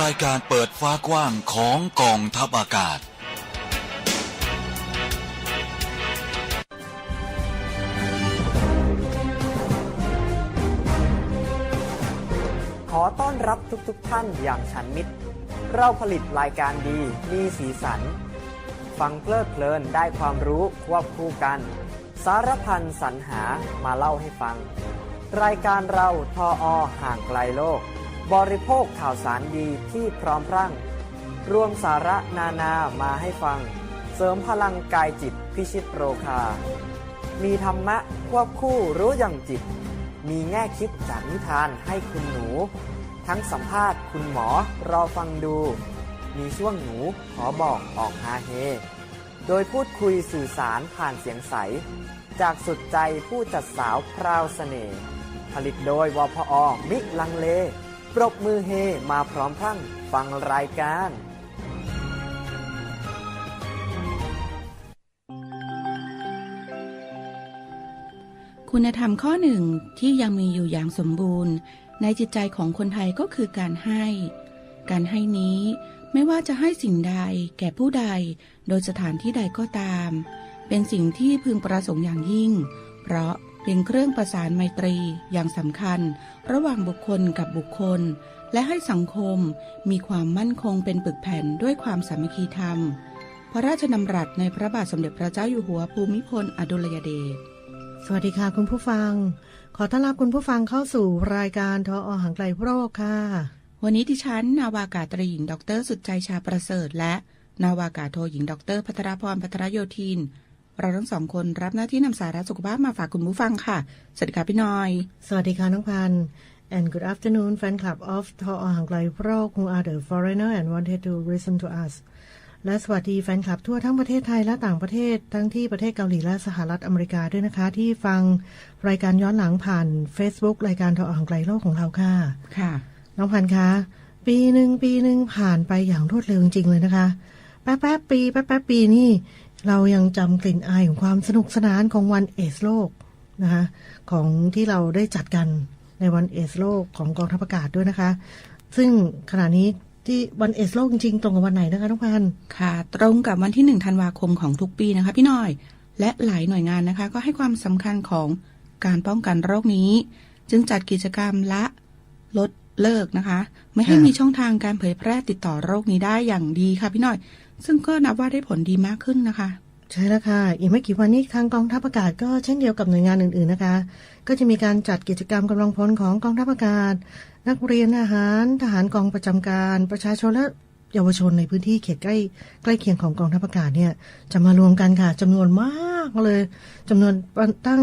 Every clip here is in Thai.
รายการเปิดฟ้ากว้างของกองทัพอากาศ ขอต้อนรับทุกๆทท่านอย่างฉันมิตร เราผลิตรายการดีมีสีสัน ฟังเพลิดเพลินได้ความรู้ควบคู่กัน สารพันสรรหามาเล่าให้ฟัง รายการเราทออห่างไกลโลก บริโภคข่าวสารดีที่พร้อมพรั่งรวมสาระนานามาให้ฟัง เสริมพลังกายจิตพิชิตโรคา มีธรรมะควบคู่รู้อย่างจิต มีแง่คิดจากนิทานให้คุณหนู ทั้งสัมภาษณ์คุณหมอรอฟังดู มีช่วงหนูขอบอกออกฮาเฮ โดยพูดคุยสื่อสารผ่านเสียงใส จากสุดใจผู้จัดสาวพราวเสน่ห์ผลิตโดยวพอมิลังเล ปรบมือเฮมาพร้อมพรั่งฟังรายการ คุณธรรมข้อหนึ่งที่ยังมีอยู่อย่างสมบูรณ์ ในจิตใจของคนไทยก็คือการให้ การให้นี้ไม่ว่าจะให้สิ่งใดแก่ผู้ใด โดยสถานที่ใดก็ตาม เป็นสิ่งที่พึงประสงค์อย่างยิ่ง เพราะ เป็นเครื่องประสานไมตรีอย่างสำคัญ ระหว่างบุคคลกับบุคคล และให้สังคมมีความมั่นคงเป็นปึกแผ่นด้วยความสามัคคีธรรม พระราชดำรัสในพระบาทสมเด็จพระเจ้าอยู่หัวภูมิพลอดุลยเดชสวัสดีค่ะคุณผู้ฟัง ขอต้อนรับคุณผู้ฟังเข้าสู่รายการทออห่างไกลโรคค่ะ วันนี้ดิฉันนาวากาตรีหญิงดรสุดใจชาประเสริฐและนาวากาโทหญิงดรพัทรพรพัทรโยธิน เราทั้งสองคนรับหน้าที่นำสาระสุขภาพมาฝากคุณผู้ฟังค่ะ สวัสดีค่ะพี่น้อย สวัสดีค่ะน้องพันธ์ and good afternoon fan club of ทออห่างไกลโรค who are the foreigner and wanted to listen to us และสวัสดีแฟนคลับทั่วทั้งประเทศไทยและต่างประเทศ ทั้งที่ประเทศเกาหลีและสหรัฐอเมริกาด้วยนะคะ ที่ฟังรายการย้อนหลังผ่าน Facebook รายการทออห่างไกลโลกของเราค่ะ ค่ะ น้องพันธ์คะ ปีหนึ่งปีหนึ่งผ่านไปอย่างรวดเร็วจริงๆเลยนะคะ แป๊บแป๊บปี แป๊บแป๊บปีนี่ เรายังจำกลิ่นอายของความสนุกสนานของวันเอสโลกนะคะของที่เราได้จัดกันในวันเอสโลกของกองทัพอากาศด้วยนะคะ ซึ่งขณะนี้ที่วันเอสโลกจริงๆ ตรงกับวันไหนนะคะน้องพันค่ะ ตรงกับวันที่หนึ่งธันวาคมของทุกปีนะคะ พี่น้อย และหลายหน่วยงานนะคะ ก็ให้ความสำคัญของการป้องกันโรคนี้ จึงจัดกิจกรรมละลดเลิกนะคะ ไม่ให้มีช่องทางการเผยแพร่ติดต่อโรคนี้ได้อย่างดีค่ะพี่น้อย ซึ่งก็นับว่าได้ผลดีมากขึ้นนะคะใช่แล้วค่ะ อีกไม่กี่วันนี้ทางกองทัพอากาศก็เช่นเดียวกับหน่วยงานอื่นๆนะคะ ก็จะมีการจัดกิจกรรมกำลังพลของกองทัพอากาศ นักเรียนอาหาร ทหารกองประจำการ ประชาชนและเยาวชนในพื้นที่เขตใกล้ใกล้เคียงของกองทัพอากาศเนี่ยจะมารวมกันค่ะจำนวนมากเลยจำนวนตั้ง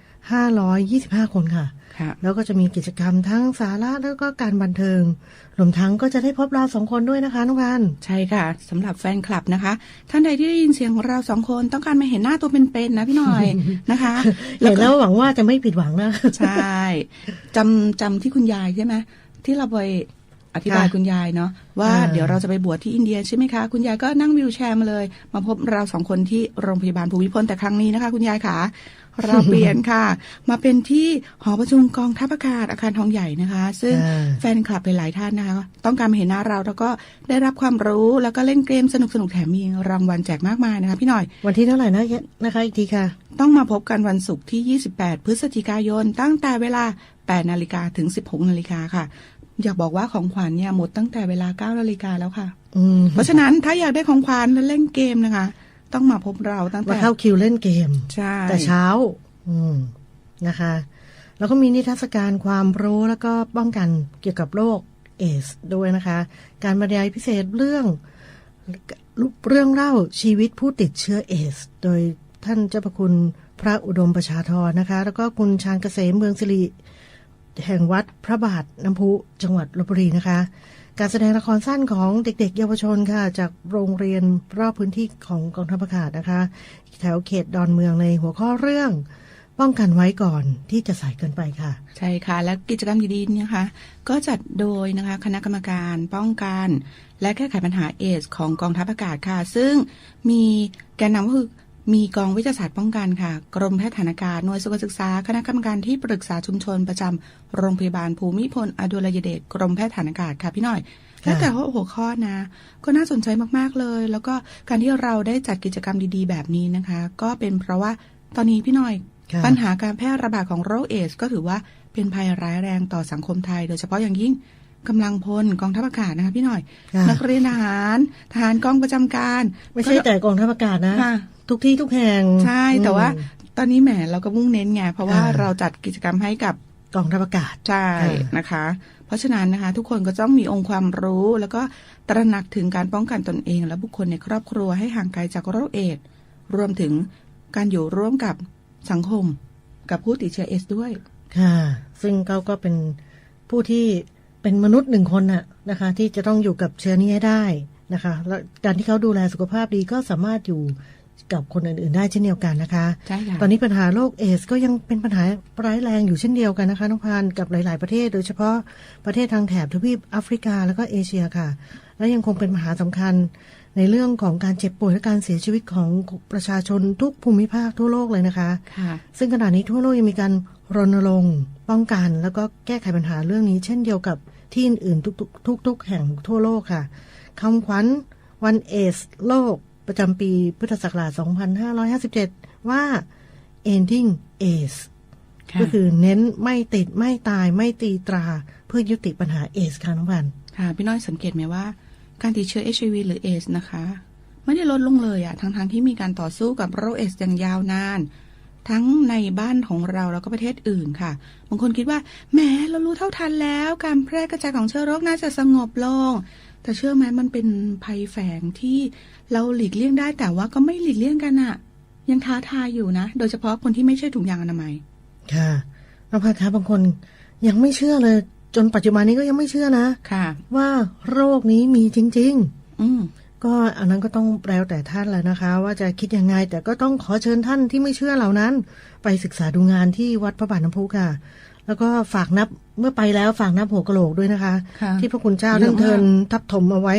1,525 คนค่ะค่ะ แล้วก็จะมีกิจกรรมทั้งสาระแล้วก็การบันเทิงรวมทั้งก็จะได้พบเราสองคนด้วยนะคะน้องพันธ์ใช่ค่ะสำหรับแฟนคลับนะคะ ท่านใดที่ได้ยินเสียงของเราสองคนต้องการมาเห็นหน้าตัวเป็นๆนะพี่หน่อยนะคะเห็นก็แล้วหวังว่าจะไม่ผิดหวังนะใช่จำจำที่คุณยายใช่ไหมที่เราไปอธิบายค่ะคุณยายเนาะว่าอ่าเดี๋ยวเราจะไปบวชที่อินเดียใช่ไหมคะ คุณยายก็นั่งวิวแชร์มาเลย มาพบเราสองคนที่โรงพยาบาลภูมิพลแต่ครั้งนี้นะคะ คุณยายขา เราเปลี่ยนค่ะ มาเป็นที่หอประชุมกองทัพอากาศอาคารทองใหญ่นะคะ ซึ่งอ่าแฟนคลับหลายๆท่านนะคะ ต้องการมาเห็นหน้าเราแล้วก็ได้รับความรู้แล้วก็เล่นเกมสนุกๆแถมมีรางวัลแจกมากมายนะคะพี่หน่อย วันที่เท่าไหร่นะนะคะอีกทีค่ะ ต้องมาพบกันวันศุกร์ที่ 28 พฤศจิกายน ตั้งแต่เวลา 8 นาฬิกาถึง 16 นาฬิกาค่ะอยากบอกว่าของขวัญเนี่ยหมดตั้งแต่เวลา9นาฬิกาแล้วค่ะอืมเพราะฉะนั้นถ้าอยากได้ของขวัญและเล่นเกมนะคะ ต้องมาพบเราตั้งมาแต่เข้าคิวเล่นเกม ใช่ แต่เช้า อืมนะคะ แล้วก็มีนิทรรศการความรู้แล้วก็ป้องกันเกี่ยวกับโรคเอสด้วยนะคะ การบรรยายพิเศษเรื่องเรื่องเล่าชีวิตผู้ติดเชื้อเอส โดยท่านเจ้าพระคุณพระอุดมประชาธรนะคะ แล้วก็คุณชาญเกษมเมืองสิริแห่งวัดพระบาทน้ำพุจังหวัดลบบุรีนะคะ การแสดงละครสั้นของเด็กๆ เยาวชนค่ะ จากโรงเรียนรอบพื้นที่ของกองทัพอากาศนะคะ แถวเขตดอนเมืองในหัวข้อเรื่อง ป้องกันไว้ก่อนที่จะสายเกินไปค่ะ ใช่ค่ะ และกิจกรรมดีๆเนี่ยนะคะ ก็จัดโดยนะคะคณะกรรมการป้องกัน และแก้ไขปัญหาเอส ของกองทัพอากาศค่ะ ซึ่งมีแกนนำก็คือ มีกองวิทยาศาสตร์ป้องกันค่ะ กรมแพทย์ฐานอากาศหน่วยสุขศึกษา คณะกรรมการที่ปรึกษาชุมชนประจำโรงพยาบาลภูมิพลอดุลยเดชกรมแพทย์ฐานอากาศค่ะพี่หน่อย และแต่ว่าหัวข้อนะ ก็น่าสนใจมากๆเลย แล้วก็การที่เราได้จัดกิจกรรมดีๆ แบบนี้นะคะ ก็เป็นเพราะว่าตอนนี้พี่หน่อยค่ะปัญหาการแพร่ระบาดของโรคเอดสก็ถือว่าเป็นภัยร้ายแรงต่อสังคมไทย โดยเฉพาะอย่างยิ่ง กำลังพลกองทัพอากาศนะคะพี่หน่อยค่ะนักเรียนทหารทหารกองประจำการ ไม่ใช่แต่กองทัพอากาศนะค่ะทุกที่ทุกแห่ง ใช่แต่ว่าอืมตอนนี้แหมเราก็มุ่งเน้นไงเพราะว่าอ่าเราจัดกิจกรรมให้กับกองทัพอากาศใช่ค่ะนะคะ เพราะฉะนั้นนะคะ ทุกคนก็ต้องมีองค์ความรู้ แล้วก็ตระหนักถึงการป้องกันตนเอง และบุคคลในครอบครัวให้ห่างไกลจากโรคเอดส์รวมถึงการอยู่ร่วมกับสังคม กับผู้ติดเชื้อเอสด้วย ค่ะ ซึ่งเขาก็เป็นผู้ที่ เป็นมนุษย์หนึ่งคนน่ะนะคะ ที่จะต้องอยู่กับเชื้อนี้ให้ได้นะคะ แล้วการที่เขาดูแลสุขภาพดีก็สามารถอยู่กับคนอื่นๆ ได้เช่นเดียวกันนะคะใช่ค่ะตอนนี้ปัญหาโรคเอสก็ยังเป็นปัญหาร้ายแรงอยู่เช่นเดียวกันนะคะน้องพานกับหลาย ๆประเทศ โดยเฉพาะประเทศทางแถบทวีปแอฟริกาแล้วก็เอเชียค่ะ และยังคงเป็นปัญหาสำคัญในเรื่องของการเจ็บป่วยและการเสียชีวิตของประชาชนทุกภูมิภาคทั่วโลกเลยนะคะค่ะซึ่งขณะนี้ทั่วโลกยังมีการรณรงค์ป้องกัน แล้วก็แก้ไขปัญหาเรื่องนี้ เช่นเดียวกับ ที่อื่นๆทุกๆทุกๆแห่งทั่วโลกค่ะคำขวัญวันเอสโลกประจำปีพุทธศักราช 2557 ว่า ending AIDS ค่ะก็คือเน้นไม่ติดไม่ตายไม่ตีตราเพื่อยุติปัญหาเอสค่ะน้องพันธุ์ค่ะ พี่น้อยสังเกตไหมว่า การติดเชื้อ HIV หรือเอสนะคะ ไม่ได้ลดลงเลยอะทั้งๆทที่มีการต่อสู้กับโรคเอสอย่างยาวนาน ทั้งในบ้านของเราแล้วก็ประเทศอื่นค่ะ บางคนคิดว่าแหมเรารู้เท่าทันแล้ว การแพร่กระจายของเชื้อโรคน่าจะสงบลง แต่เชื่อไหมมันเป็นภัยแฝงที่เราหลีกเลี่ยงได้แต่ว่าก็ไม่หลีกเลี่ยงกันอะยังท้าทายอยู่นะ โดยเฉพาะคนที่ไม่ใช่ถุงยางอนามัย ค่ะน้องพันธุ์คะบางคนยังไม่เชื่อเลย จนปัจจุบันนี้ก็ยังไม่เชื่อนะค่ะ ว่าโรคนี้มีจริง ๆ อืม ก็อันนั้นก็ต้องแปลแต่ท่านแล้วนะคะ ว่าจะคิดยังไง แต่ก็ต้องขอเชิญท่านที่ไม่เชื่อเหล่านั้น ไปศึกษาดูงานที่วัดพระบาทน้ำพุค่ะ แล้วก็ฝากนับเมื่อไปแล้วฝากนับหัวกะโหลกด้วยนะคะค่ะที่พระคุณเจ้าเยท่าอะนมากเทินทับถมเอาไว้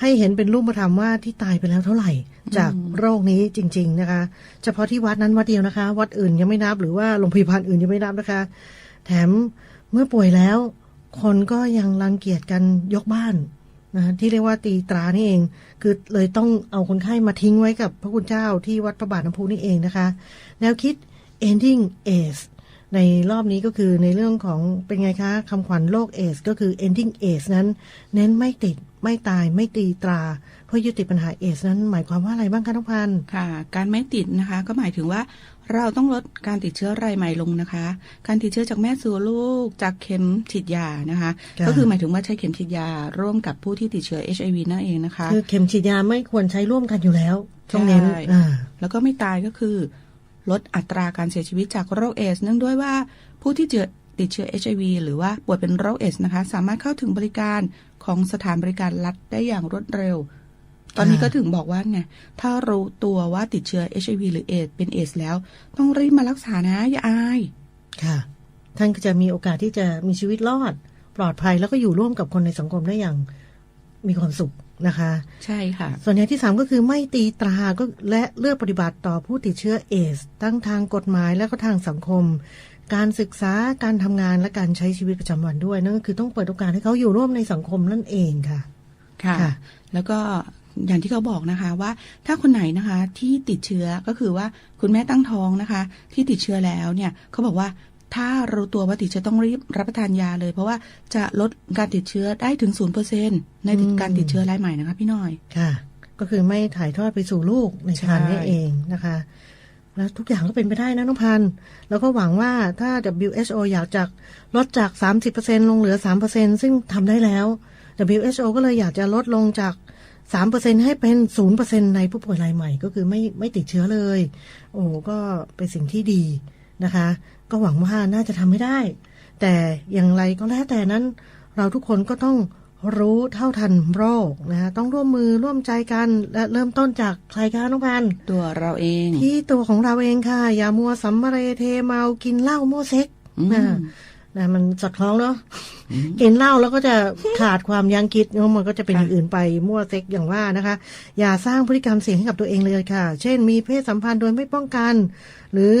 ให้เห็นเป็นรูปธรรมว่าที่ตายไปแล้วเท่าไหร่ จากโรคนี้จริง ๆนะคะ เฉพาะที่วัดนั้นวัดเดียวนะคะ วัดอื่นยังไม่นับหรือว่าโรงพยาบาลอื่นยังไม่นับนะคะ แถมเมื่อป่วยแล้ว คนก็ยังรังเกียจกันยกบ้าน นะที่เรียกว่าตีตรานี่เอง คือเลยต้องเอาคนไข้มาทิ้งไว้กับพระคุณเจ้าที่วัดพระบาทน้ำพุนี่เองนะคะ แนวคิด ending AIDS ในรอบนี้ก็คือในเรื่องของเป็นไงคะคำขวัญโรคเอสก็คือ ending AIDS นั้น เน้นไม่ติด ไม่ตายไม่ตีตรา เพื่อยุติปัญหาเอสนั้น หมายความว่าอะไรบ้างคะน้องพันธุ์ค่ะ การไม่ติดนะคะ ก็หมายถึงว่าเราต้องลดการติดเชื้อรายใหม่ลงนะคะ การติดเชื้อจากแม่สู่ลูกจากเข็มฉีดยานะคะค่ะก็คือหมายถึงว่าใช้เข็มฉีดยาร่วมกับผู้ที่ติดเชื้อ HIV นั่นเองนะคะ คือเข็มฉีดยาไม่ควรใช้ร่วมกันอยู่แล้วต้องเน้นใช่อ่าแล้วก็ไม่ตายก็คือ ลดอัตราการเสียชีวิตจากโรคเอสเนื่องด้วยว่าผู้ที่เจอติดเชื้อ HIV หรือว่าป่วยเป็นโรคเอสนะคะ สามารถเข้าถึงบริการ ของสถานบริการรัฐได้อย่างรวดเร็ว ตอนนี้ก็ถึงบอกว่าไง ถ้ารู้ตัวว่าติดเชื้อ HIV หรือเอสเป็นเอสแล้ว ต้องรีบมารักษานะ อย่าอาย ค่ะ ท่านก็จะมีโอกาสที่จะมีชีวิตรอด ปลอดภัยแล้วก็อยู่ร่วมกับคนในสังคมได้อย่างมีความสุขนะคะ ใช่ค่ะ ส่วนอย่างที่สามก็คือไม่ตีตราก็และเลือกปฏิบัติต่อผู้ติดเชื้อเอส ทั้งทางกฎหมายและก็ทางสังคม การศึกษาการทำงานและการใช้ชีวิตประจำวันด้วยนั่นก็คือต้องเปิดโอกาสให้เขาอยู่ร่วมในสังคมนั่นเองค่ะค่ะ ค่ะ แล้วก็อย่างที่เขาบอกนะคะว่าถ้าคนไหนนะคะที่ติดเชื้อก็คือว่าคุณแม่ตั้งท้องนะคะ ที่ติดเชื้อแล้วเนี่ยเขาบอกว่าถ้ารู้ตัวว่าติดเชื้อต้องรีบรับประทานยาเลย เพราะว่าจะลดการติดเชื้อได้ถึงศูนเปอร์เซ็นในอืมการติดเชื้อรายใหม่นะคะพี่น้อยค่ะ ก็คือไม่ถ่ายทอดไปสู่ลูกในครรภ์นี่เองนะคะ แล้วทุกอย่างก็เป็นไปได้นะน้องพันธ์แล้วก็หวังว่าถ้า WHO อยากจะลดจาก 30%ลงเหลือ 3%ซึ่งทำได้แล้ว WHO ก็เลยอยากจะลดลงจาก 3%ให้เป็น 0%ในผู้ป่วยรายใหม่ก็คือไม่ไม่ติดเชื้อเลย โอ้ก็เป็นสิ่งที่ดีนะคะ ก็หวังว่าน่าจะทำไม่ได้ แต่อย่างไรก็แล้วแต่นั้น เราทุกคนก็ต้อง รู้เท่าทันโรคนะคะต้องร่วมมือร่วมใจกันและเริ่มต้นจากใครคะน้องพันธุ์ตัวเราเอง ที่ตัวของเราเองค่ะ อย่ามัวสัมมาเรเทเมากินเหล้าโมวเซ็กอืมนะนะมันสอดคล้องเนาะกินเหล้าแล้วก็จะขาดความยั้งคิดเนาะมันก็จะเป็นอย่างอื่นไปมั่วเซ็กอย่างว่านะคะ อย่าสร้างพฤติกรรมเสี่ยงให้กับตัวเองเลยค่ะ เช่น มีเพศสัมพันธ์โดยไม่ป้องกัน หรือ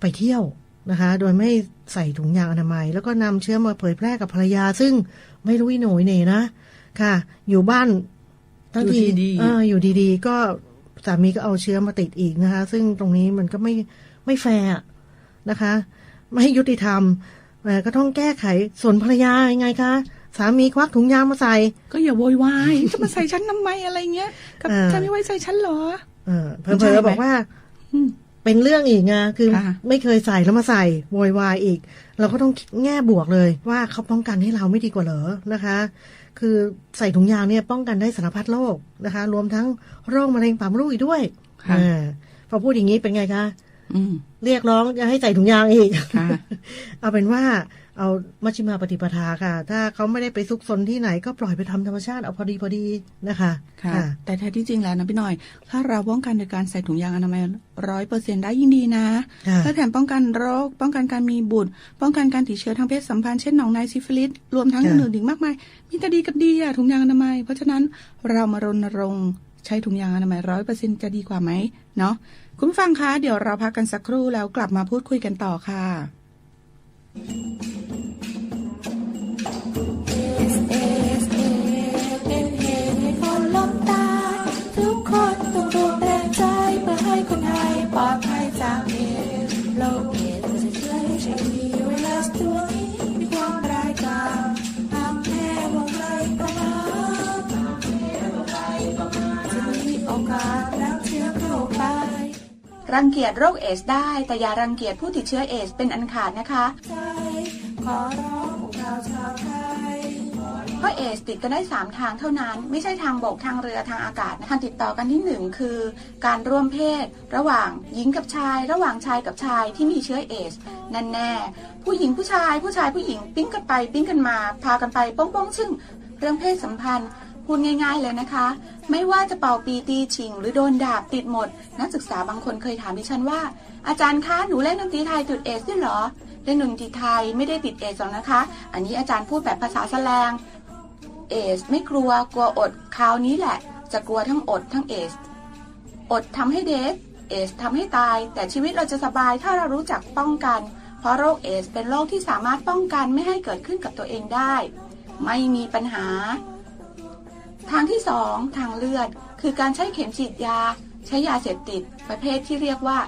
ไปเที่ยวนะคะ โดยไม่ใส่ถุงยางอนามัย แล้วก็นำเชื้อมาเผยแพร่กับภรรยา ซึ่ง ไม่รู้อีโหนยเหน่นะค่ะ อยู่บ้านทั้งทีอยู่ดีๆเอออยู่ดีๆ ก็สามีก็เอาเชื้อมาติดอีกนะคะ ซึ่งตรงนี้มันก็ไม่ไม่แฟร์อะนะคะ ไม่ยุติธรรมเอ่อก็ต้องแก้ไขส่วนภรรยายังไงคะสามีควักถุงยางมาใส่ ก็อย่าโวยวายจะมาใส่ฉันทำไมอะไรเงี้ยกับอ่าเธอไม่ไว้ใจฉันเหรอเออเผมันใช่ลอไหมๆบอกว่าอืมเป็นเรื่องอีกไงคือค่ะไม่เคยใส่แล้วมาใส่โวยวายอีก เราก็ต้องคิดแง่บวกเลยว่าเขาป้องกันให้เราไม่ดีกว่าเหรอนะคะ คือใส่ถุงยางเนี่ยป้องกันได้สารพัดโรคนะคะ รวมทั้งโรคมะเร็งปากมดลูกอีกด้วยค่ะอ่าพอพูดอย่างนี้เป็นไงคะอืมเรียกร้องจะให้ใส่ถุงยางอีกค่ะเอาเป็นว่า เอามัชฌิมาปฏิปทาค่ะ ถ้าเขาไม่ได้ไปซุกซนที่ไหนก็ปล่อยไปทำธรรมชาติเอาพอดีพอดีนะคะค่ะ แต่แท้ที่จริงแล้วนะพี่หน่อย ถ้าเราป้องกันโดยการใส่ถุงยางอนามัยร้อยเปอร์เซ็นได้ยิ่งดีนะค่ะและแถมป้องกันโรค ป้องกันการมีบุตร ป้องกันการติดเชื้อทางเพศสัมพันธ์เช่นหนองในซิฟิลิสรวมทั้งค่ะอื่นๆอีกมากมาย มีแต่ดีกับดีอะถุงยางอนามัย เพราะฉะนั้นเรามารณรงค์ใช้ถุงยางอนามัยร้อยเปอร์เซ็นจะดีกว่าไหมเนาะคุณผู้ฟังคะเดี๋ยวเราพักกันสักครู่แล้วกลับมาพูดคุยกันต่อค่ะ รังเกียจโรคเอสได้ แต่อย่ารังเกียจผู้ติดเชื้อเอสเป็นอันขาดนะคะใจขอร้องพวกเราชาวไทยเพราะเอสติดกันได้ 3 ทางเท่านั้น ไม่ใช่ทางบกทางเรือทางอากาศนะทางติดต่อกันที่ 1 คือ การร่วมเพศ ระหว่างหญิงกับชาย ระหว่างชายกับชายที่มีเชื้อเอสนั่นแน่ ผู้หญิงผู้ชายผู้ชายผู้หญิงปิ้งกันไปปิ้งกันมา พากันไปป้องป้องชึ่งเรื่องเพศสัมพันธ์ พูดง่ายๆเลยนะคะ ไม่ว่าจะเป่าปีตีชิง หรือโดนดาบติดหมด นักศึกษาบางคนเคยถามดิฉันว่า อาจารย์คะหนูเล่นดนตรีไทยติดเอสด้วยเหรอเล่นดนตรีไทยไม่ได้ติดเอสหรอกนะคะ อันนี้อาจารย์พูดแบบภาษาแสลงเอสไม่กลัวกลัวอดคราวนี้แหละ จะกลัวทั้งอดทั้งเอสอดทำให้เดทเอสทำให้ตาย แต่ชีวิตเราจะสบายถ้าเรารู้จักป้องกัน เพราะโรคเอสเป็นโรคที่สามารถป้องกันไม่ให้เกิดขึ้นกับตัวเองได้ ไม่มีปัญหา ทางที่สองทางเลือด คือการใช้เข็มฉีดยา ใช้ยาเสพติด ประเภทที่เรียกว่า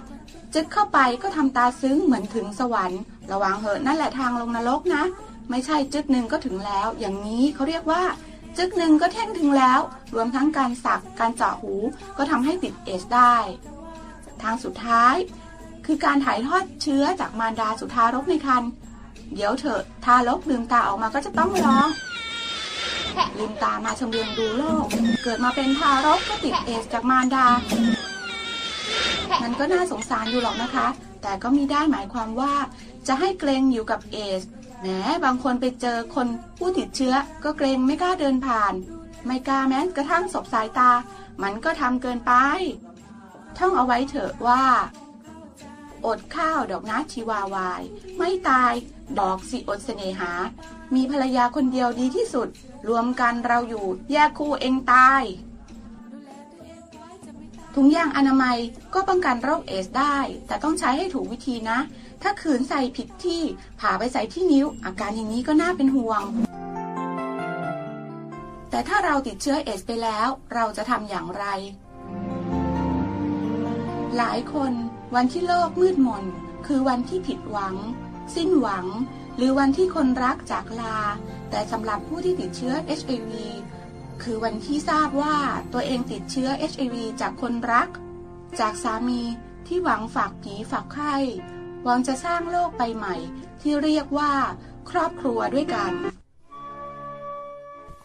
จึกเข้าไปก็ทำตาซึ้งเหมือนถึงสวรรค์ ระวังเหอะนั่นแหละทางลงนรกนะ ไม่ใช่จึกหนึ่งก็ถึงแล้ว อย่างนี้เขาเรียกว่า จึกหนึ่งก็แท่งถึงแล้ว รวมทั้งการสักการเจาะหูก็ทำให้ติดเอสได้ ทางสุดท้าย คือการถ่ายทอดเชื้อจากมารดาสุทารกในครรภ์เดี๋ยวเถอะทารกลืมตาออกมาก็จะต้องร้อง ลืมตามาชมเรืองดูโลก เกิดมาเป็นทารกก็ติดเอสจากมารดา มันก็น่าสงสารอยู่หรอกนะคะ แต่ก็มีได้หมายความว่า จะให้เกรงอยู่กับเอสแหมบางคนไปเจอคนผู้ติดเชื้อ ก็เกรงไม่กล้าเดินผ่าน ไม่กล้าแม้กระทั่งสบสายตา มันก็ทำเกินไป ท่องเอาไว้เถอะว่า อดข้าวดอกนะชีวาวาย ไม่ตาย ดอกสิอดเสน่หา มีภรรยาคนเดียวดีที่สุด รวมกันเราอยู่ แยกคู่เองตาย ถุงยางอนามัยก็ป้องกันโรคเอสได้ แต่ต้องใช้ให้ถูกวิธีนะ ถ้าขืนใส่ผิดที่ ผ่าไปใส่ที่นิ้ว อาการอย่างนี้ก็น่าเป็นห่วง แต่ถ้าเราติดเชื้อเอสไปแล้ว เราจะทำอย่างไร หลายคน วันที่โลกมืดมน คือวันที่ผิดหวัง สิ้นหวัง หรือวันที่คนรักจากลา แต่สำหรับผู้ที่ติดเชื้อ HIV คือวันที่ทราบว่าตัวเองติดเชื้อ HIV จากคนรัก จากสามีที่หวังฝากผีฝากไข้หวังจะสร้างโลกใบใหม่ ที่เรียกว่า ครอบครัวด้วยกัน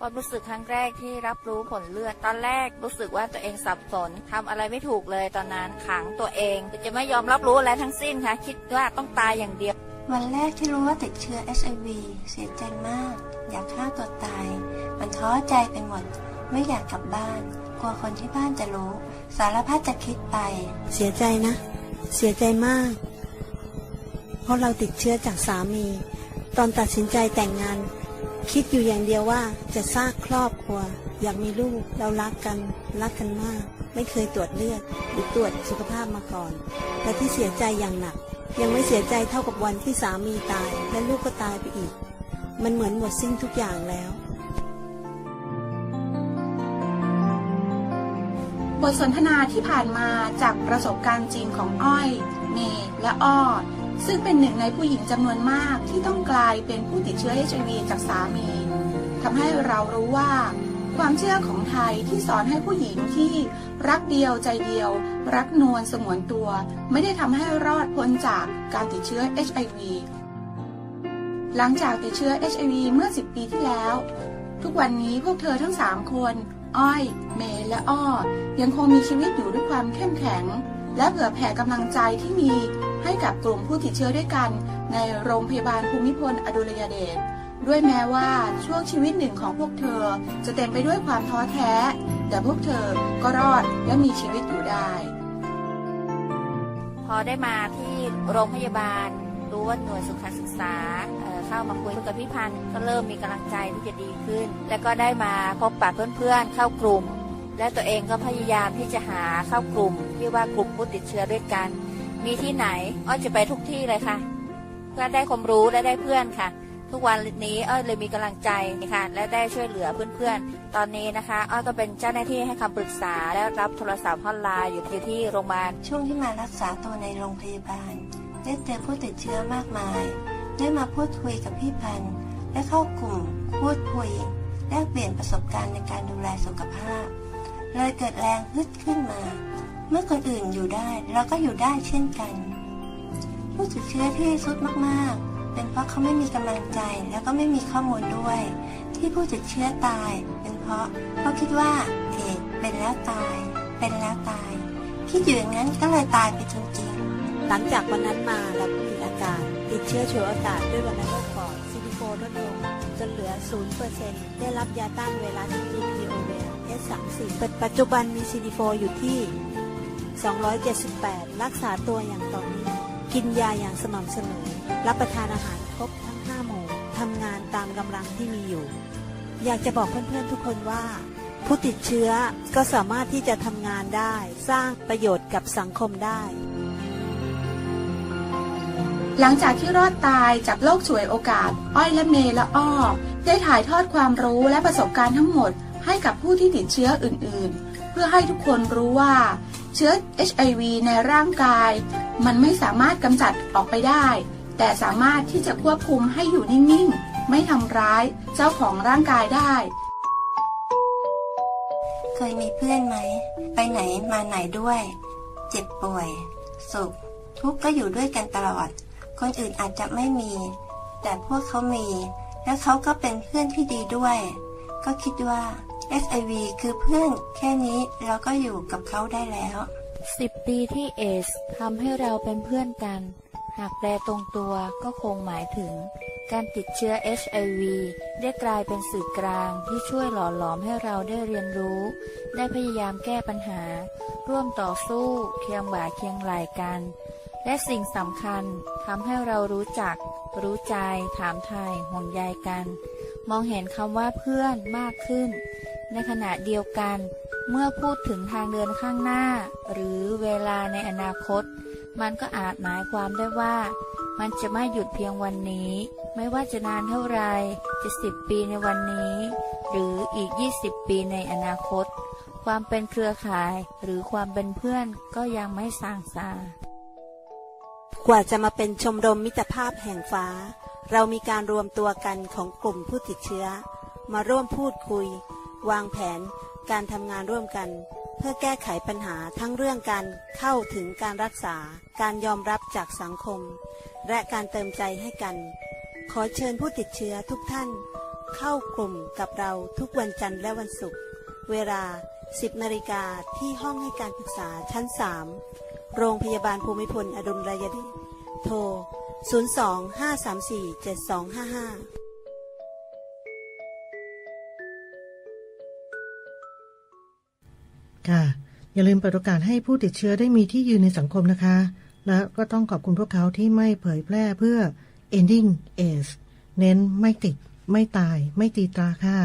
ความรู้สึกครั้งแรกที่รับรู้ผลเลือด ตอนแรกรู้สึกว่าตัวเองสับสนทำอะไรไม่ถูกเลยตอนนั้นขังตัวเองจะไม่ยอมรับรู้อะไรทั้งสิ้นค่ะคิดว่าต้องตายอย่างเดียว วันแรกที่รู้ว่าติดเชื้อ HIV เสียใจมาก อยากฆ่าตัวตาย มันท้อใจไปหมด ไม่อยากกลับบ้าน กลัวคนที่บ้านจะรู้ สารพัดจะคิดไป เสียใจนะ เสียใจมาก เพราะเราติดเชื้อจากสามี ตอนตัดสินใจแต่งงาน คิดอยู่อย่างเดียวว่าจะสร้างครอบครัว อยากมีลูกเรารักกันรักกันมาก ไม่เคยตรวจเลือดหรือตรวจสุขภาพมาก่อน แต่ที่เสียใจอย่างหนัก ยังไม่เสียใจเท่ากับวันที่สามีตาย และลูกก็ตายไปอีก มันเหมือนหมดสิ้นทุกอย่างแล้ว บทสนทนาที่ผ่านมาจากประสบการณ์จริงของอ้อย เมย์และอ้อ ซึ่งเป็นหนึ่งในผู้หญิงจำนวนมากที่ต้องกลายเป็นผู้ติดเชื้อ HIV จากสามีทำให้เรารู้ว่า ความเชื่อของไทยที่สอนให้ผู้หญิงที่รักเดียวใจเดียว รักนวลสงวนตัว ไม่ได้ทำให้รอดพ้นจากการติดเชื้อ HIV หลังจากติดเชื้อ HIV เมื่อ 10 ปีที่แล้ว ทุกวันนี้พวกเธอทั้ง 3 คน อ้อย เมย์และอ้อ ยังคงมีชีวิตอยู่ด้วยความเข้มแข็ง และเผื่อแผ่กำลังใจที่มี ให้กับกลุ่มผู้ติดเชื้อด้วยกัน ในโรงพยาบาลภูมิพลอดุลยเดชด้วยแม้ว่าช่วงชีวิตหนึ่งของพวกเธอจะเต็มไปด้วยความท้อแท้ แต่พวกเธอก็รอดและมีชีวิตอยู่ได้ พอได้มาที่โรงพยาบาล รู้ว่าหน่วยสุขศึกษาเเข้ามาคุยกับพี่พันธ์ก็เริ่มมีกำลังใจที่จะดีขึ้น แล้วก็ได้มาพบปะเพื่อนๆเข้ากลุ่ม และตัวเองก็พยายามที่จะหาเข้ากลุ่มที่ว่ากลุ่มผู้ติดเชื้อด้วยกัน มีที่ไหน อ้อยจะไปทุกที่เลยค่ะ เพื่อได้ความรู้และได้เพื่อนค่ะ ทุกวันนี้อ้อยเลยมีกำลังใจค่ะ และได้ช่วยเหลือเพื่อนๆ ตอนนี้นะคะ อ้อยก็เป็นเจ้าหน้าที่ให้คำปรึกษาและรับโทรศัพท์ฮอตไลน์อยู่ที่ที่โรงพยาบาล ช่วงที่มารักษาตัวในโรงพยาบาล ได้เจอผู้ติดเชื้อมากมาย ได้มาพูดคุยกับพี่พันธ์และเข้ากลุ่มพูดคุยแลกเปลี่ยนประสบการณ์ในการดูแลสุขภาพ เลยเกิดแรงฮึดขึ้นมา เมื่อคนอื่นอยู่ได้เราก็อยู่ได้เช่นกัน ผู้ติดเชื้อที่สุดมากๆ เป็นเพราะเขาไม่มีกำลังใจแล้วก็ไม่มีข้อมูลด้วย ที่ผู้ติดเชื้อตาย เป็นเพราะเขาคิดว่าเอดส์เป็นแล้วตาย เป็นแล้วตายคิดอยู่อย่างนั้นก็เลยตายไปจริงๆ หลังจากวันนั้นมาเราก็มีอาการติดเชื้อฉวยโอกาสด้วยวันนั้นโรคปอดซีดีโฟลดลงจนเหลือ 0%ได้รับยาต้านไวรัส GPO เวล S30 ปัจจุบันมี CD4 อยู่ที่ 278 รักษาตัวอย่างต่อเนื่องกินยาอย่างสม่ำเสมอ รับประทานอาหารครบทั้ง 5 หมู่ทำงานตามกำลังที่มีอยู่ อยากจะบอกเพื่อนๆทุกคนว่า ผู้ติดเชื้อก็สามารถที่จะทำงานได้ สร้างประโยชน์กับสังคมได้ หลังจากที่รอดตายจากโรคฉวยโอกาส อ้อยและเมและอ้อ ได้ถ่ายทอดความรู้และประสบการณ์ทั้งหมด ให้กับผู้ที่ติดเชื้ออื่นๆ เพื่อให้ทุกคนรู้ว่า เชื้อ HIV ในร่างกาย มันไม่สามารถกำจัดออกไปได้ แต่สามารถที่จะควบคุมให้อยู่นิ่งๆ ไม่ทำร้ายเจ้าของร่างกายได้ เคยมีเพื่อนไหม ไปไหนมาไหนด้วย เจ็บป่วย สุข ทุกข์ก็อยู่ด้วยกันตลอด คนอื่นอาจจะไม่มี แต่พวกเขามี และเขาก็เป็นเพื่อนที่ดีด้วย ก็คิดว่า SIV คือเพื่อนแค่นี้เราก็อยู่กับเขาได้แล้วสิบปีที่เอสทำให้เราเป็นเพื่อนกัน หากแปลตรงตัวก็คงหมายถึง การติดเชื้อ HIV ได้กลายเป็นสื่อกลางที่ช่วยหล่อหลอมให้เราได้เรียนรู้ ได้พยายามแก้ปัญหา ร่วมต่อสู้เคียงบ่าเคียงไหลกัน และสิ่งสำคัญทำให้เรารู้จัก รู้ใจ ถามไทยห่วงใยกัน มองเห็นคำว่าเพื่อนมากขึ้น ในขณะเดียวกัน เมื่อพูดถึงทางเดินข้างหน้า หรือเวลาในอนาคต มันก็อาจหมายความได้ว่า มันจะไม่หยุดเพียงวันนี้ ไม่ว่าจะนานเท่าไรจะสิบปีในวันนี้ หรืออีก 20 ปีในอนาคต ความเป็นเครือข่ายหรือความเป็นเพื่อนก็ยังไม่สร้างสากว่าจะมาเป็นชมรมมิตรภาพแห่งฟ้า เรามีการรวมตัวกันของกลุ่มผู้ติดเชื้อ มาร่วมพูดคุย วางแผนการทำงานร่วมกัน เพื่อแก้ไขปัญหาทั้งเรื่องการเข้าถึงการรักษา การยอมรับจากสังคม และการเติมใจให้กัน ขอเชิญผู้ติดเชื้อทุกท่าน เข้ากลุ่มกับเราทุกวันจันทร์และวันศุกร์เวลา 10นาฬิกาที่ห้องให้การปรึกษาชั้น 3 โรงพยาบาลภูมิพลอดุลยเดชโทร 02-534-7255 ค่ะ อย่าลืมเปิดโอกาสให้ผู้ติดเชื้อได้มีที่ยืนในสังคมนะคะ และก็ต้องขอบคุณพวกเขาที่ไม่เผยแพร่เพื่อ ending AIDS เน้นไม่ติด ไม่ตาย ไม่ตีตราค่ะ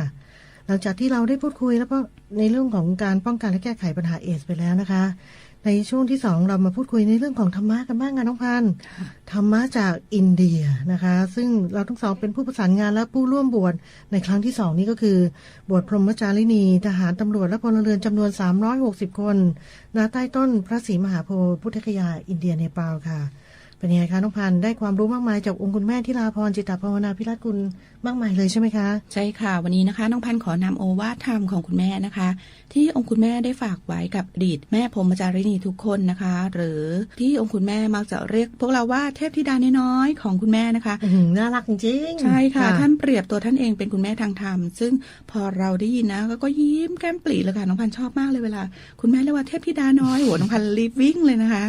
หลังจากที่เราได้พูดคุยแล้วก็ในเรื่องของการป้องกันและแก้ไขปัญหาเอสไปแล้วนะคะ ในช่วงที่สองเรามาพูดคุยในเรื่องของธรรมะกันบ้างค่ะน้องพันธรรมะจากอินเดียนะคะ ซึ่งเราทั้งสองเป็นผู้ประสานงานและผู้ร่วมบวชในครั้งที่สองนี้ก็คือบวชพรหมจารินีทหารตำรวจและพลเรือนจำนวน 360 คนณใต้ต้นพระศรีมหาโพธิ์พุทธคยาอินเดียเนปาลค่ะเป็นยังไงคะน้องพันได้ความรู้มากมายจากองค์คุณแม่ที่ลาพรจิตตภาวนาพิรัตกุลมากมายเลยใช่ไหมคะ ใช่ค่ะ วันนี้นะคะ น้องพันขอนำโอวาทธรรมของคุณแม่นะคะที่องค์คุณแม่ได้ฝากไว้กับอดีตแม่พรหมจารีนีทุกคนนะคะ หรือที่องค์คุณแม่มักจะเรียก พวกเราว่าเทพธิดาน้อยๆของคุณแม่นะคะอื้อหือน่ารักจริงๆใช่ค่ะ ท่านเปรียบตัวท่านเองเป็นคุณแม่ทางธรรม ซึ่งพอเราได้ยินนะก็ก็ยิ้มแก้มปรีเลยค่ะน้องพันธ์ชอบมากเลยเวลา คุณแม่เรียกว่าเทพธิดาน้อยโหน้องพันธ์รีบวิ่งเลยนะคะ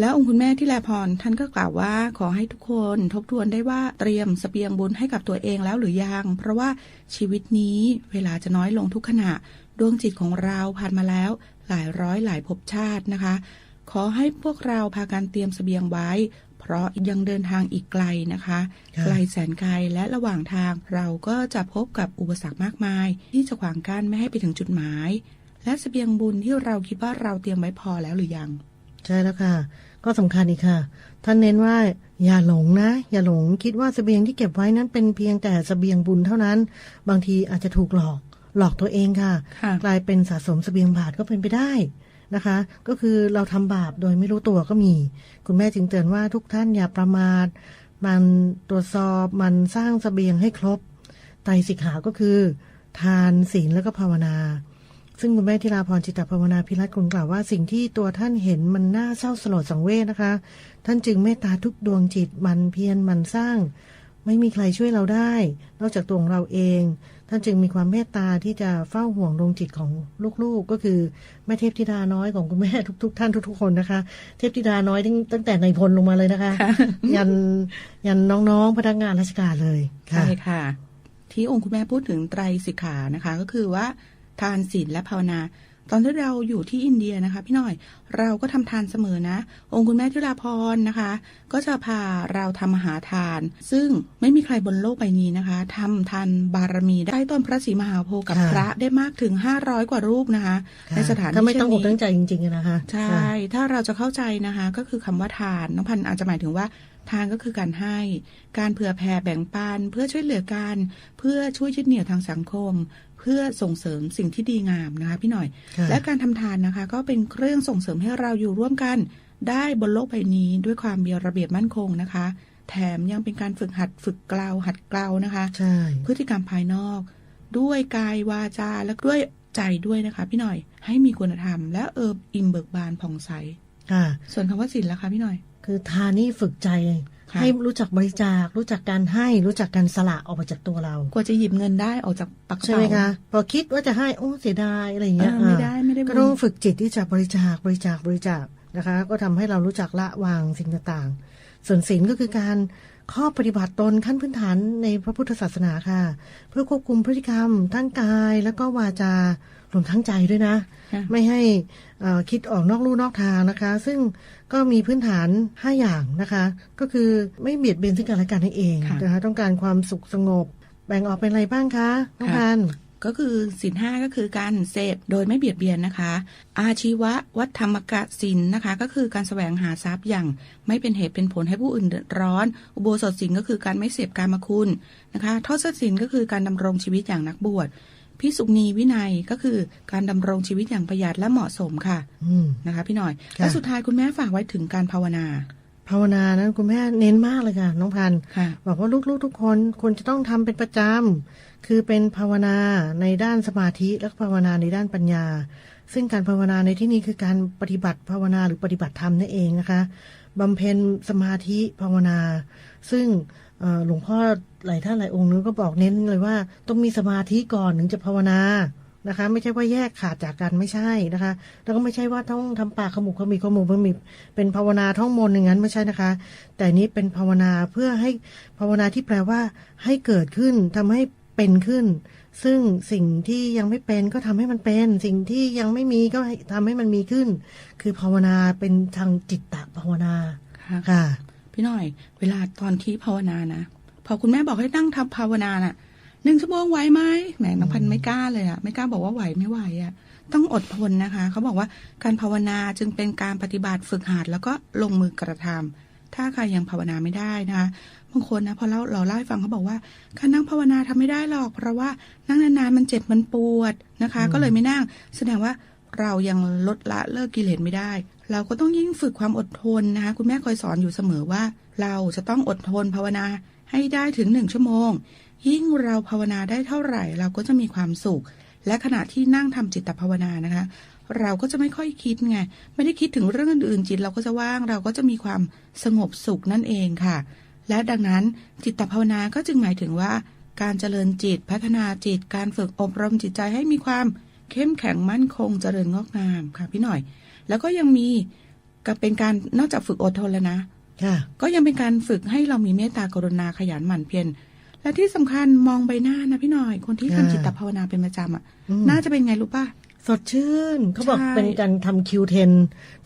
แล้วองค์คุณแม่ที่แลพรท่านก็กล่าวว่าขอให้ทุกคนทบทวนได้ว่าเตรียมเสบียงบุญให้กับตัวเองแล้วหรือยัง เพราะว่าชีวิตนี้เวลาจะน้อยลงทุกขณะ ดวงจิตของเราผ่านมาแล้วหลายร้อยหลายภพชาตินะคะ ขอให้พวกเราพากันเตรียมเสบียงไว้ เพราะยังเดินทางอีกไกลนะคะค่ะไกลแสนไกลและระหว่างทางเราก็จะพบกับอุปสรรคมากมาย ที่จะขวางกั้นไม่ให้ไปถึงจุดหมาย และเสบียงบุญที่เราคิดว่าเราเตรียมไว้พอแล้วหรือยัง ใช่แล้วค่ะ ก็สำคัญอีกค่ะ ท่านเน้นว่าอย่าหลงนะ อย่าหลงคิดว่าเสบียงที่เก็บไว้นั้นเป็นเพียงแต่เสบียงบุญเท่านั้น บางทีอาจจะถูกหลอก หลอกตัวเองค่ะค่ะ กลายเป็นสะสมเสบียงบาทก็เป็นไปได้นะคะ ก็คือเราทำบาปโดยไม่รู้ตัวก็มี คุณแม่จึงเตือนว่าทุกท่านอย่าประมาท มันตรวจสอบมันสร้างเสบียงให้ครบไตรสิกขาก็คือ ทานศีลแล้วก็ภาวนา ซึ่งคุณแม่ธิราพรจิตตภาวนาพิรัตคุณกล่าวว่าสิ่งที่ตัวท่านเห็นมันน่าเศร้าสลดสังเวชนะคะ ท่านจึงเมตตาทุกดวงจิตมันเพียรมันสร้าง ไม่มีใครช่วยเราได้ นอกจากตัวของเราเอง ท่านจึงมีความเมตตาที่จะเฝ้าห่วงดวงจิตของลูกๆ ก็คือแม่เทพธิดาน้อยของคุณแม่ทุก ๆ ท่านทุก ๆ คนนะคะ เทพธิดาน้อยตั้งตั้งแต่ในพลลงมาเลยนะคะ ยันยันน้องๆพนักงานราชการเลยค่ะใช่ค่ะ ที่องค์คุณแม่พูดถึงไตรสิกขานะคะ ก็คือว่าทานศีลและภาวนา ตอนที่เราอยู่ที่อินเดียนะคะ พี่หน่อยเราก็ทำทานเสมอนะ องค์คุณแม่ทิราพรนะคะ ก็จะพาเราทำอาหารทาน ซึ่งไม่มีใครบนโลกใบนี้นะคะทำทานบารมีได้ต้นพระศรีมหาโพธิ์กับค่ะพระได้มากถึง 500 กว่ารูปนะคะ ในสถานที่ถ้าไม่ต้องอกเช่นนี้ตั้งใจจริงๆอะนะคะ ใช่ ถ้าเราจะเข้าใจนะคะ ก็คือคำว่าทานน้องพันธุ์อาจจะหมายถึงว่า ทานก็คือการให้ การเผื่อแผ่แบ่งปันเพื่อช่วยเหลือกัน เพื่อช่วยยึดเหนี่ยวทางสังคม เพื่อส่งเสริมสิ่งที่ดีงามนะคะพี่หน่อยค่ะและการทำทานนะคะ ก็เป็นเครื่องส่งเสริมให้เราอยู่ร่วมกัน ได้บนโลกใบนี้ด้วยความมีระเบียบมั่นคงนะคะ แถมยังเป็นการฝึกหัดฝึกเกลาหัดเกลานะคะใช่พฤติกรรมภายนอก ด้วยกายวาจาและด้วยใจด้วยนะคะ พี่หน่อยให้มีคุณธรรม และเอิบอิ่มเบิกบานผ่องใสค่ะส่วนคำว่าศีลล่ะคะพี่หน่อย คือทานนี่ฝึกใจค่ะให้รู้จักบริจาค รู้จักการให้รู้จักการสละออกมาจากตัวเรา กว่าจะหยิบเงินได้ออกจากปากกระใช่ไหมเป๋าคะพอคิดว่าจะให้โอ้เสียดายอะไรอย่างเงี้ยอ่าไม่ได้อ่าไม่ได้บุญก็ต้องฝึกจิตที่จะบริจาคบริจาคบริจาคนะคะ ก็ทำให้เรารู้จักละวางสิ่งต่างๆส่วนศีลก็คือการ ข้อปฏิบัติตนขั้นพื้นฐานในพระพุทธศาสนาค่ะ เพื่อควบคุมพฤติกรรมทั้งกายแล้วก็วาจารวมทั้งใจด้วยนะค่ะไม่ให้เอ่อคิดออกนอกลู่นอกทางนะคะ ซึ่งก็มีพื้นฐาน 5 อย่างนะคะ ก็คือไม่เบียดเบียนซึ่งกันและกันนั่นเองค่ะนะคะต้องการความสุขสงบ แบ่งออกเป็นอะไรบ้างคะน้องค่ะพันธุ์ ก็คือศีลห้าก็คือการเสพโดยไม่เบียดเบียนนะคะ อาชีวะวัฒรรมกสินนะคะ ก็คือการแสวงหาทรัพย์อย่าง ไม่เป็นเหตุเป็นผลให้ผู้อื่นเดือดร้อน อุโบสถศีลก็คือการไม่เสพการมคุณนะคะทศศีลก็คือการดำรงชีวิตอย่างนักบวชพิสุณีวินัยก็คือการดำรงชีวิตอย่างประหยัดและเหมาะสมค่ะอืมนะคะ พี่หน่อยค่ะและสุดท้ายคุณแม่ฝากไว้ถึงการภาวนาภาวนานั้นคุณแม่เน้นมากเลยค่ะ น้องพันธุ์ค่ะบอกว่าลูกๆทุกคนควรจะต้องทำเป็นประจำ คือเป็นภาวนาในด้านสมาธิและภาวนาในด้านปัญญา ซึ่งการภาวนาในที่นี้คือการปฏิบัติภาวนาหรือปฏิบัติธรรมนั่นเองนะคะบำเพ็ญสมาธิภาวนา ซึ่งหลวงพ่อหลายท่านหลายองค์นึงก็บอกเน้นเลยว่า ต้องมีสมาธิก่อนถึงจะภาวนานะคะ ไม่ใช่ว่าแยกขาดจากกันไม่ใช่นะคะ แล้วก็ไม่ใช่ว่าต้องทำปากขมุกขมิบขมุบขมิบเป็นภาวนาท่องมนต์อย่างนั้นไม่ใช่นะคะ แต่นี้เป็นภาวนาเพื่อให้ภาวนาที่แปลว่าให้เกิดขึ้นทำให้ เป็นขึ้น ซึ่งสิ่งที่ยังไม่เป็นก็ทำให้มันเป็น สิ่งที่ยังไม่มีก็ให้ทำให้มันมีขึ้น คือภาวนาเป็นทางจิตตภาวนาค่ะค่ะ พี่หน่อย เวลาตอนที่ภาวนานะพอคุณแม่บอกให้นั่งทำภาวนาน่ะหนึ่งชั่วโมงไหวไหมแหมน้องพันธุ์ไม่กล้าเลยอะไม่กล้าบอกว่าไหวไม่ไหวอะต้องอดทนนะคะ เขาบอกว่าการภาวนาจึงเป็นการปฏิบัติฝึกหัดแล้วก็ลงมือกระทำ ถ้าใครยังภาวนาไม่ได้นะคะบางคนนะพอเราเราเล่าให้ฟังเขาบอกว่าการนั่งภาวนาทำไม่ได้หรอก เพราะว่านั่งนานๆมันเจ็บมันปวดนะคะ ก็เลยไม่นั่ง แสดงว่าเรายังลดละเลิกกิเลสไม่ได้ เราก็ต้องยิ่งฝึกความอดทนนะคะ คุณแม่คอยสอนอยู่เสมอว่า เราจะต้องอดทนภาวนาให้ได้ถึงหนึ่งชั่วโมง ยิ่งเราภาวนาได้เท่าไหร่ เราก็จะมีความสุข และขณะที่นั่งทำจิตภาวนานะคะ เราก็จะไม่ค่อยคิดไงไม่ได้คิดถึงเรื่องอื่นๆจิตเราก็จะว่างเราก็จะมีความสงบสุขนั่นเองค่ะ และดังนั้นจิตภาวนาก็จึงหมายถึงว่า การเจริญจิตพัฒนาจิต การฝึกอบรมจิตใจให้มีความเข้มแข็งมั่นคงเจริญงอกงามค่ะพี่หน่อย แล้วก็ยังมีกับเป็นการนอกจากฝึกอดทนแล้วนะค่ะก็ยังเป็นการฝึกให้เรามีเมตตากรุณาขยันหมั่นเพียรและที่สำคัญมองใบหน้านะพี่หน่อย คนที่ทำอ่าจิตภาวนาเป็นประจำอะอืมน่าจะเป็นไงรู้ป่ะ สดชื่นเขาบอกใช่เป็นการทำคิวเทน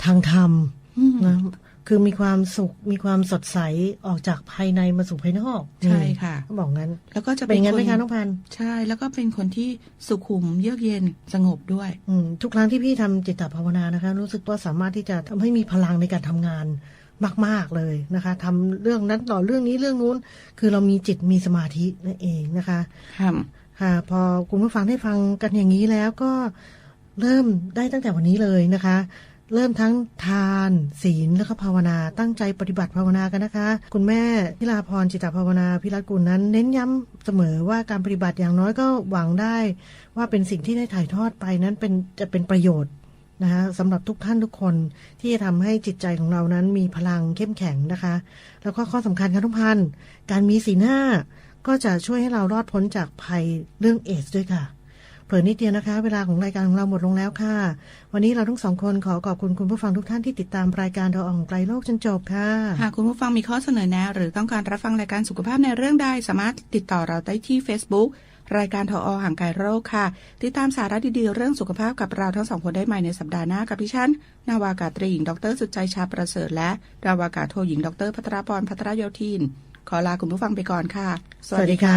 ทางธรรมอืมนะคือมีความสุขมีความสดใสออกจากภายในมาสู่ภายนอกใช่ค่ะเขาบอกงั้น แล้วก็จะเป็นงั้นไหมคคะน้องพันธุ์ใช่ แล้วก็เป็นคนที่สุขุมเยือกเย็นสงบด้วยอืมทุกครั้งที่พี่ทำจิตตภาวนานะคะ รู้สึกว่าสามารถที่จะทำให้มีพลังในการทำงานมาก ๆ เลยนะคะทำเรื่องนั้นต่อเรื่องนี้เรื่องนู้น คือเรามีจิตมีสมาธินั่นเองนะคะค่ะค่ะพอคุณผู้ฟังได้ฟังกันอย่างนี้แล้วก็ เริ่มได้ตั้งแต่วันนี้เลยนะคะ เริ่มทั้งทานศีลแล้วก็ภาวนาตั้งใจปฏิบัติภาวนากันนะคะ คุณแม่พิลาพรจิตตภาวนาพิรัตกุลนั้น เน้นย้ำเสมอว่าการปฏิบัติอย่างน้อยก็หวังได้ ว่าเป็นสิ่งที่ได้ถ่ายทอดไปนั้นเป็นจะเป็นประโยชน์นะคะสำหรับทุกท่านทุกคนที่จะทำให้จิตใจของเรานั้นมีพลังเข้มแข็งนะคะ แล้วก็ข้อสำคัญค่ะทุกพันการมีสีหน้าก็จะช่วยให้เรารอดพ้นจากภัยเรื่องเอสด้วยค่ะ เผลอนิดเดียวนะคะ เวลาของรายการของเราหมดลงแล้วค่ะ วันนี้เราทั้งสองคนขอขอบคุณคุณผู้ฟังทุกท่านที่ติดตามรายการเราออกไกลโลกจนจบค่ะ หากคุณผู้ฟังมีข้อเสนอแนะ หรือต้องการรับฟังรายการสุขภาพในเรื่องใดสามารถติดต่อเราได้ที่ Facebook รายการทออห่างไกลโรคค่ะ ติดตามสาระดีๆ เรื่องสุขภาพกับเราทั้งสองคนได้ใหม่ในสัปดาห์หน้ากับดิฉันนาวากาตรีหญิงดรสุดใจชาประเสริฐและนาวากาโทหญิงดรพัทรพรพัทรโยธิน ขอลาคุณผู้ฟังไปก่อนค่ะ สวัสดีค่ะ